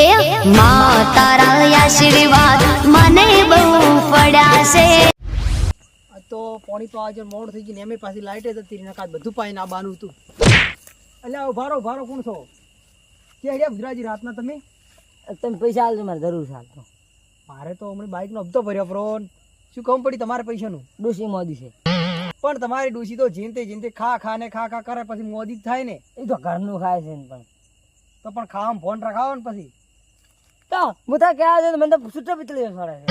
એ મા તારા આશીર્વાદ મને બહુ પડ્યા છે તો પોણી તો આજે મોડ થઈ ગઈ ને એમે પાછી લાઈટ જ હતી નકા બધું પાઈને બાનું હતું. એટલે ભારો ભારો કોણ છો? કે હેડ્યા ગુજરાતી રાતના તમે? તમે પૈસા આલજો મારે જરૂર ચાલતો તો મારે તો હમણાં બાઇકનો હપ્તો ભર્યો પ્રોન શું કહું પડી તમારે પૈસાનું? ડોસી મોદી છે. પણ તમારી ડોસી તો જીનતે જીનતે ખા ખા ને ખા ખા કરે પછી મોદી જ થાય ને. એ તો ઘરનું ખાય છે પણ. તો પણ ખાવામાં ફોન રખાવો ને પછી. તો હું તો કહેવા છે મને તો છૂટો પીતળી છોડે છે.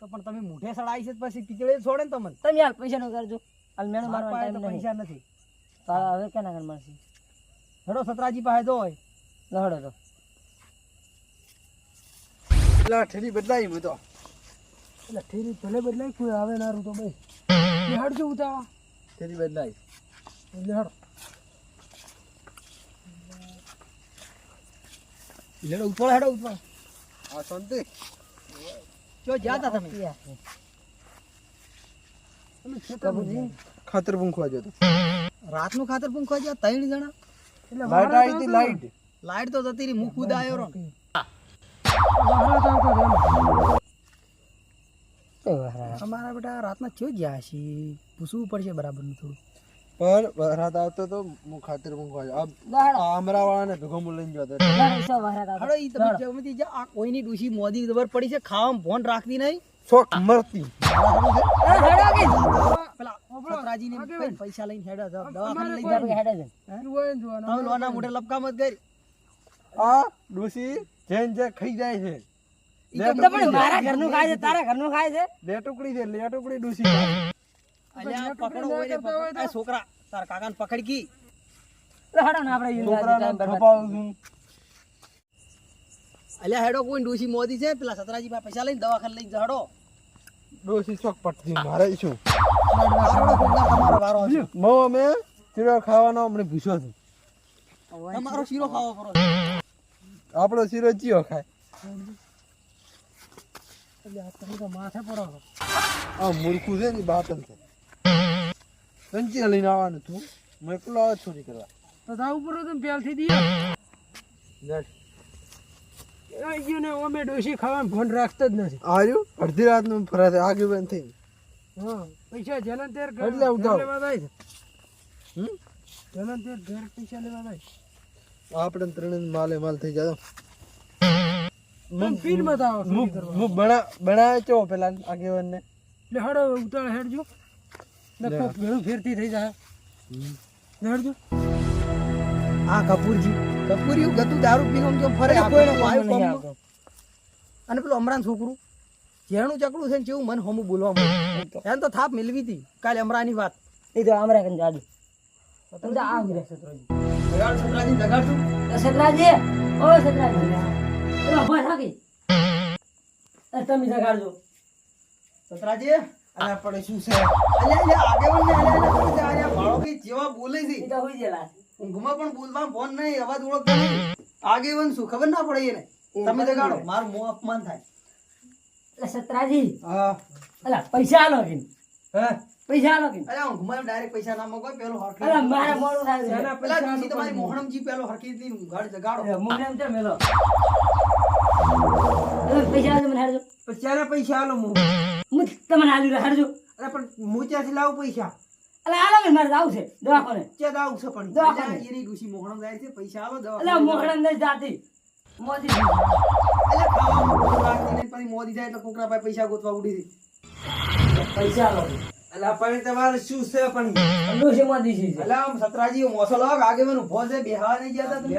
તો પણ તમે મોઢે સડાઈ છે પછી પીતળી છોડે ને તમને? તમે યાર પૈસા નો કરજો હાલ મેળો મારા પાસે તો ટાઈમ નહીં. પૈસા નથી. તો હવે કેના ઘર મળશે? હડો સતરાજી પાસે જો હોય. લહડો તો. પેલા ઠેલી બદલાઈ હું તો ઠેરી ભલે બદલાઈ કોઈ આવે નારું તો ભાઈ. હડજો શું ઉતાવળા ઠેલી બદલાઈ હેડો. લેડો ઉપર હેડો ઉપર આ શાંતિ. જો જ્યાં તા તમે ખાતર પૂંખવા જતો રાતનું ખાતર પૂંખવા ગયા ત્રણ જણા? એટલે લાઈટ આવી હતી લાઈટ લાઈટ તો જતી રહી હું ખુદ આવ્યો રહો અમારા બેટા રાતના ચો ગયા છે પૂછવું પડશે બરાબર થોડું. પણ વરસાદ આવતો તો હું ખાતર મૂકવા જાઉં. આ આ ભેગો લઈને જતો. હાડો ઈ તમે જમતી જા આ કોઈની ડૂસી મોદી ખબર પડી છે? ખાવામાં ફોન રાખતી નહીં. શોખ મરતી. પેલા સતરાજીને કઈ પૈસા લઈને હેડા જાવ દવાખાને લઈ જાવ તમે લોના મોઢે લપકા મત કરી. આ ડોસી જેન જે ખાઈ જાય છે. ઈ લે તો ટુકડી મારા ઘરનું ખાય છે તારા ઘરનું ખાય છે? લે ટુકડી છે લે ટુકડી ડોસી પકડો પકડ. આ છોકરા તારા કાકાને પકડી કી ને આપણે છોકરાને ટાઈમ પર થપાવું છું. અલ્યા હેડો કોઈ ડૂસી મોદી છે? પેલા સતરાજી પાસે પૈસા લઈને દવાખાને લઈને જડો. ડોસી શોખ પડતી મારે શું? તમારો વારો હશે. મો અમે ચીરો ખાવાનો અમને ભૂસો છું. તમારો શીરો ખાવો કરો. આપણો શીરો ચિયો ખાય. માથે પડો આ મૂર્ખું છે ને ઈ બાતલ છે. સંચી લઈને આવવાનું તું. હું એકલો આવે ચોરી કરવા. તો તા ઉપર તમે પેલ દીયો લે. આઈ ગયું ને અમે ડોસી ખાવાનું ફોન રાખતા જ નથી. આર્યું અડધી રાતનું ફરાતે આગે બંધ થઈ હા પૈસા જેના તેર એટલે ઉઠાવો. લેવા જાય હમ? જેના તેર ઘર પૈસા લેવા જાય આપણે ત્રણ માલે માલ થઈ જાય હું ચો પેલા આગેવાન ને એટલે હડો ઉતાળ હેડજો. ને લે. કોક થઈ જાય. હેડજો આ કપૂરજી. કપૂરી ગતું દારૂ પીને જો ફરે. આવતો. અને પેલું અમરાન છોકરું જેણું ચકડું છે ને જેવું મન હમું બોલવા મળ્યું એને તો. થાપ મિલવી હતી. કાલે અમરાની વાત. એ તો અમરા કન જાડુ. તમે આ સતરાજી જગાડ છોકરાજી. જગાડશું તો સતરાજી ઓ સતરાજી ઊભા તમે જગાડજો સતરાજી અને પડે શું છે? અલ્યા અલ્યા આગે ને અલ્યા અલ્યા શું છે? અલ્યા ભાળો કે જેવા બોલે છે. એ તો હોઈ જેલા ઊંઘમાં પણ બોલવા ફોન નહીં અવાજ ઓળખતો નહીં. આગેવાન શું? ખબર ના પડે એને? તમે જગાડો મારું મોં અપમાન થાય. એટલે સત્રાજી. હા. અલા પૈસા આલો કે હે? પૈસા આલો કે અલ્યા ઊંઘમાં ડાયરેક્ટ પૈસા ના મગો પેલો હરખી અલા મારે મોડું થાય છે. પેલા ડોશી તમારી મોહણમજી પેલો હરખી થી ઊંઘાડ જગાડો. એમ છે મેલો પૈસા આલો મને હારજો પૈસા પૈસા આલો હું હું તમને આલી રહ્યો હરજો. અરે પણ હું ત્યાંથી લાવું પૈસા? અલા આલો મે મારે જાવું છે દવાખાને. કે દાવ છે પણ? દવાખાને. એની ડોશી મોહણમ જાય છે પૈસા આલો દવા અલા મોહડા નહીં જાતી. મોદી. ખાવામાં ફોન રાખતી નહીં, પછી મોદી જાય એટલે કોકરા પાસે પૈસા ગોતવા ઉડી દે પૈસા આલો. અલા પણ તમારે શું છે પણ? અંડો છે મોદી છે અલા આમ સતરાજી મોસો આગે મને ઊભો છે બેહવા નહીં ગયા તા તમે.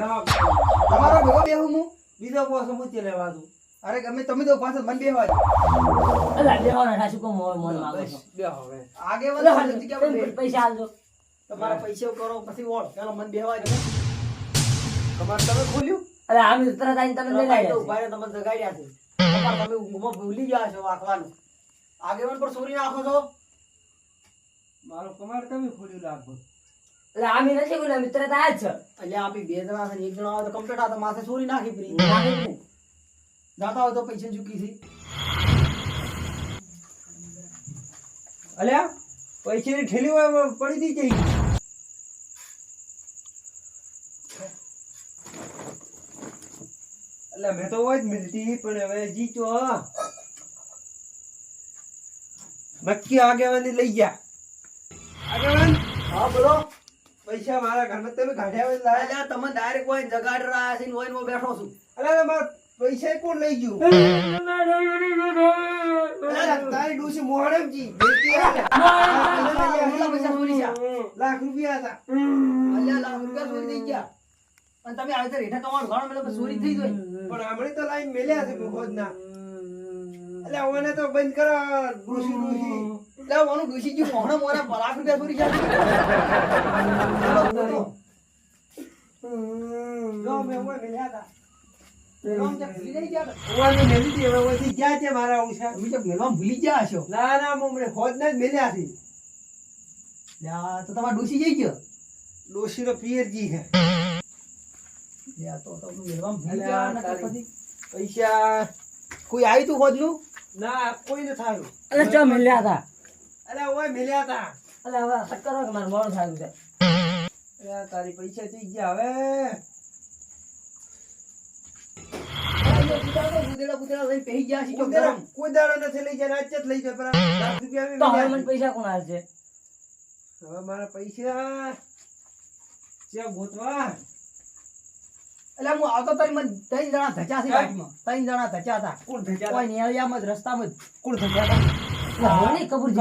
તમારો ભેગો બેહું હું? બીજો પોસ મૂકી લેવા દઉં. અરે ગમે તમે તો પાછળ મન બેહવા દો. અલા દેવાના થાશું કો મોર મન માંગો છો. બે હવે. આગેવાન અલા તો જગ્યા તમે બેહ. પૈસા આલજો. તમારા પૈસા કરો પછી ઓળ. ચાલો મન બેહવા દો તમારે તમે ખોલ્યું? અલા આમ તરત આવીને તમે લઈ તો આવ્યા ઊભા રહે, તમને જગાડ્યા છે. તમાર તમે ઊંઘમાં ભૂલી ગયા છો વાંકવાનું. આગેવાન પર સોરી નાખો છો. મારો કમાર તમે ખોલ્યું લાગો આમી નથી બોલ્યા મિત્ર આયા જ છે. એટલે આપી બે જણા છે એક જણા આવે તો કમ્પ્લીટ આ તો માથે સોરી નાખી પડી. નાખી જાતા હોય તો પૈસા ચૂકી છે. અલ્યા પૈસાની ઠેલી હોય પડી હતી જઈ એટલે મેં તો હોય જ મિલતી પણ હવે જીચો. નક્કી આગેવાની લઈ ગયા. આગેવાન? હા બોલો. પૈસા મારા ઘરમાં તમે કાઢ્યા હોય લાયા. તમે ડાયરેક્ટ કોઈ જગાડ રહ્યા છે ને હોય બેઠો છું. અલ્યા મારા પૈસા કોણ લઈ ગયું? તારી લાખ રૂપિયા હતા. અલ્યા લાખ રૂપિયા ચોરી થઈ ગયા. અને તમે આવી રીતે રેઠા કમાવાનું ઘણો મેલો ચોરી થઈ ગઈ પણ હમણાં તો લાઈન મેલ્યા છે ખોદના એટલે ઓને તો બંધ કરો એટલે ઓનું ડૂસી ગયું મોહણા મોહણા લાખ રૂપિયા ચોરી ગયા જો મેં મેલ્યા હતા. મેલવામાં ક્યાંક ભૂલી ગયા છે. ના ના જ મેલ્યા છે. તો તમારે ડૂસી જઈ ગયો. પિયરજી છે. પૈસા કોઈ આવ્યું તું ના કોઈ ન થાયું. અરે ચો મિલ્યા હતા. અરે ઓય મેલ્યા હતા. અરે હવે શક્કર હોય કે મારે મોડું થાય છે. તારી પૈસા થઈ ગયા હવે.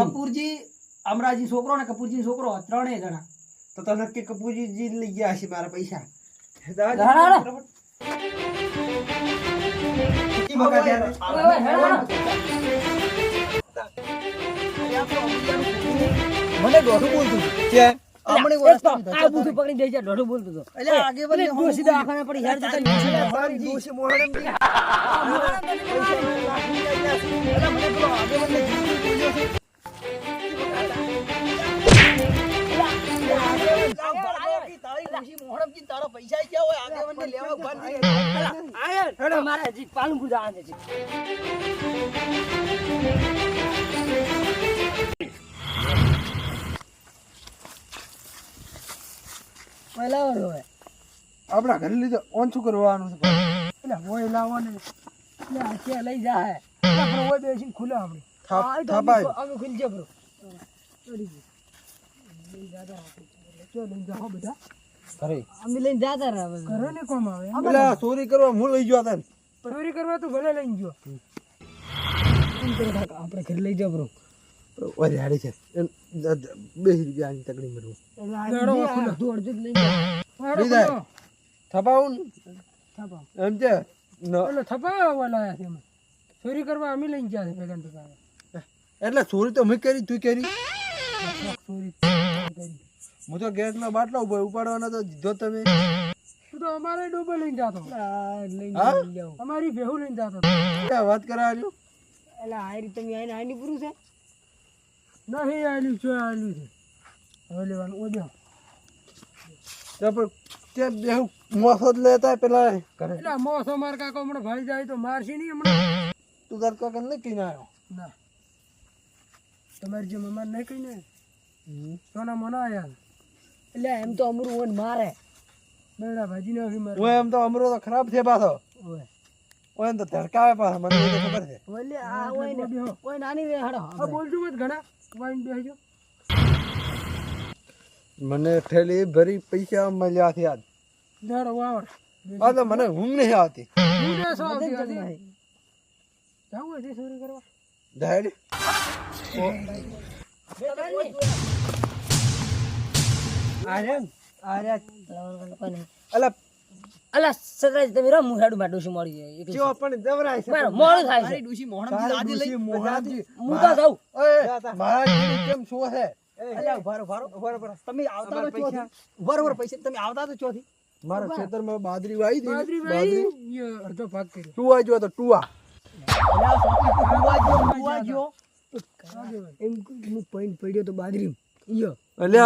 કપૂરજી. અમરાજી છોકરો ને કપૂરજી છોકરો ત્રણેય જણા. તો તો નક્કી કપૂરજી લઈ ગયા છે મારા પૈસા. મને દોઢું બોલતું હતું. છે? હમણાં એક વર્ષ તો થયું આ બુથું પકડી દેજે છે દોઢું બોલતો એટલે આગે બંને ડોશી તો પડી હેર જતા દોષી મોહરમ. એટલે મને પેલો આગે બંને જીવતું બોલ્યો છે. તારી ડોશી મોહણમજી તારા પૈસા ગયા હોય આગે લેવા ઊભા નથી આયર હેડો મારે હજી પાલનપુર જવાનું છે. પહેલા હોય? આપણા ઘરે લીધે ઓછું કરવાનું છે એટલે હોય લાવવાનું એટલે લઈ જાય? ખુલ્યા આપણે હોય બેસીને ખુલે આપણે. થાપાય. અમે- બરો. ચડી બધા. ઘરે અમે લઈને જાતા રહે ઘરે ને કોમ આવે? પેલા ચોરી કરવા હું લઈ ગયો તને ચોરી કરવા તો ભલે લઈને ગયો. એમ કરો કાકા, આપણે ઘરે લઈ જાવ બરો ઓરે હાડી છે. બે રૂપિયાની તકડી મરવું લઈ જાય. થપાવું એમ છે? ન. ચોરી કરવા અમે લઈને ગયા છે ભેગા ભેગા. એટલે ચોરી તો મેં કરી તું કરી? ચોરી હું તો ગેસ ના બાટલા ઉપર ઉપાડવાના તો દીધો તમે. તું તો અમારે ડૂબે લઈને જાતો. અમારી ભેહુ લઈને જાતો. ક્યાં વાત કરાવ્યો એટલે આયરી તમે આઈને આની પૂરું છે? નહીં આયલું છે આયલું છે. હવે લેવાનું ઓજો તો પણ તે બેહુ મોસો જ લેતા પેલા કરે એટલે મોસો માર કાકો હમણાં ભાઈ જાય તો મારશે નહીં હમણાં? તું તાર કાકા નહીં કહીને આવ્યો? ના. તમારી જે મમ્મા નહીં કહીને સોના મના આયા એટલે એમ તો અમરું હોય મારે. બેડા ભાજી ને મારે. ઓય એમ તો અમરો તો ખરાબ છે પાછો. ઓય. ઓય તો ધડકાવે પાછો મને તો ખબર છે. ઓલે આ ઓય ને. ઓય નાની રે હડો. આ બોલજો મત ઘણા. વાઈન બેહજો મને થેલી ભરી પૈસા મળ્યા છે આજ. ધડો વાવર આ તો મને ઊંઘ નહીં આવતી. જાવું ચોરી કરવા? અલા અલા સગરાજ તમે રમ હું હેડું માટું મળી જાય એકલી. જો પણ જવરાય છે. મોડું થાય છે. તારી ડોશી મોહણમજી લઈ મોહનજી હું તો જાઉં. ઓય મારા કેમ શું છે? અલ્યા. તમે આવતા તો ચોથી. ઊભા રહો, પૈસા તમે આવતા તો ચોથી. મારા ખેતરમાં બાદરી વાઈ બાજરી. ઈ અડધો ભાગ કર્યો. ટુવા જો તો ટુવા અલ્યા, તું ઊભા ગયો, ઊભા એમ હું પૈન પડ્યો તો બાજરી એટલે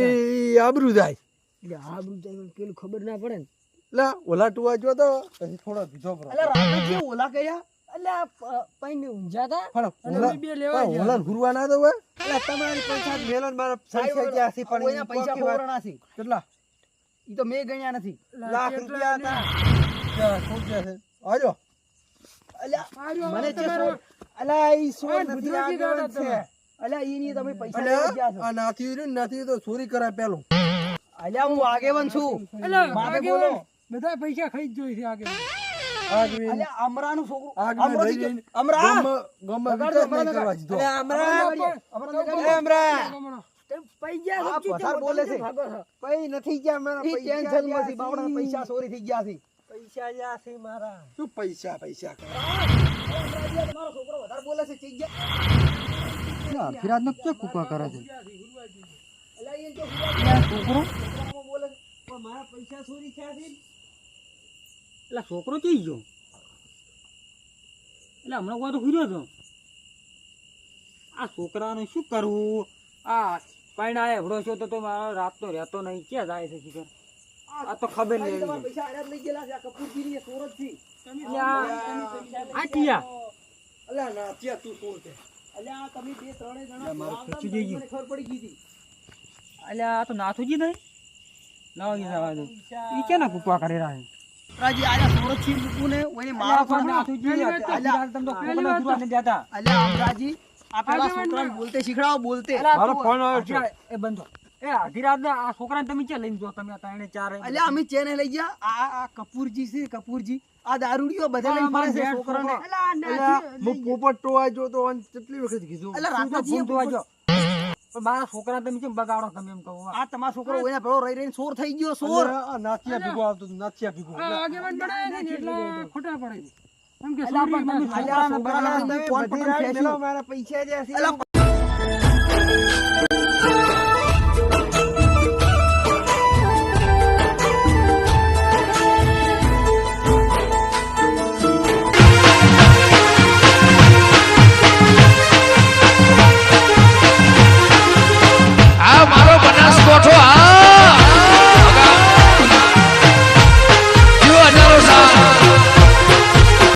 એ આબરૂ જાય. એટલે આબરૂ જાય પેલું ખબર ના પડે ને. એટલે ઓલા ટુવા જો તો પછી થોડો બીજો પ્રો એટલે રાતે જે ઓલા કર્યા એટલે પૈને ઊંઝા હતા પણ ઓલા બે લેવા ગયા. ઓલા ગુરવા ના તો હોય એટલે તમારી પૈસા મેલન મારા પૈસા ગયા છે પણ કોઈના પૈસા કોકી છે. કેટલા? ઈ તો મે ગણ્યા નથી. લાખ રૂપિયા હતા? ક્યાં, ક્યાં છે? આજો અલ્યા મને જે અલા અલ્યા ઈ સોર નથી ગુજરાતી છે. અલ્યા ઈની તમે પૈસા લેવા ગયા છો. નાથી રહ્યું નાથી તો ચોરી કરાય પેલું. અલ્યા હું આગેવાન છું. એટલે બોલો. બધા પૈસા ખાઈ જ જોઈ છે ચોરી થઈ ગયા છે. પૈસા છે મારા. શું પૈસા પૈસા? કરે? છોકરો વધારે બોલે છે ગયા ફિરાદનો ક્યાં કૂકા કરે છે છોકરો બોલે મારા પૈસા ચોરી થયા છે. એટલે છોકરો ચઈ ગયો? એટલે હમણાં કોઈ તો ફર્યો હતો. આ છોકરાનું શું કરવું? આ પૈણા એવડો છો તો મારો રાત તો રહેતો નહીં. ક્યાં જાય છે શિખર? આ તો ખબર નહીં પૈસા આરામ લઈ ગયેલા છે આ કપૂરગીરી સુરતથી આ ટીયા ના નાથિયા તું છે? અલ્યા આ તમે બે ત્રણેય જણા મારું આવતા ખર્ચું જઈ ને ખબર પડી ગઈ હતી. અલ્યા આ તો નાથુજી નહીં? લાવો ઈ જવા દો ઈ કેના કુકવા કરી રહ્યા રાજી આયા સોરઠથી મૂકું ને ઓને મારો પણ પણ નાથુજી અલ્યા, તમે તો કોકના ગુરુ આને દેતા. અલ્યા અમરાજી આ પેલા છોકરાને બોલતે શીખડાવો બોલતે. મારો ફોન આવ્યો છે. એ બંધો એ અઢી રાત આ છોકરાને તમે ક્યાં લઈને જો? તમે ચાર ત્રણે ચારે અલ્યા અમે ચેને લઈ ગયા. આ આ કપૂરજી છે કપૂરજી. આ દારૂડીઓ બધે લઈને ફરે છે છોકરાને. અલ્યા, હું પોપટ ટોવા જો તો કેટલી વખત કીધું? એટલે રાતના ટોવા જો. પણ મારા છોકરા તમે કેમ બગાડો તમે એમ કહો આ તમારો છોકરો ઓને પેલો રહી રહીને સોર થઈ ગયો સોર. અલ્યા, આ નાથિયા ભેગો આવતો હતો, ને એટલે ખોટા પડે. એમ કે અલ્યા પણ તમે છોકરાના છોકરાને તમે કોણ પણ પૈસા જે છે.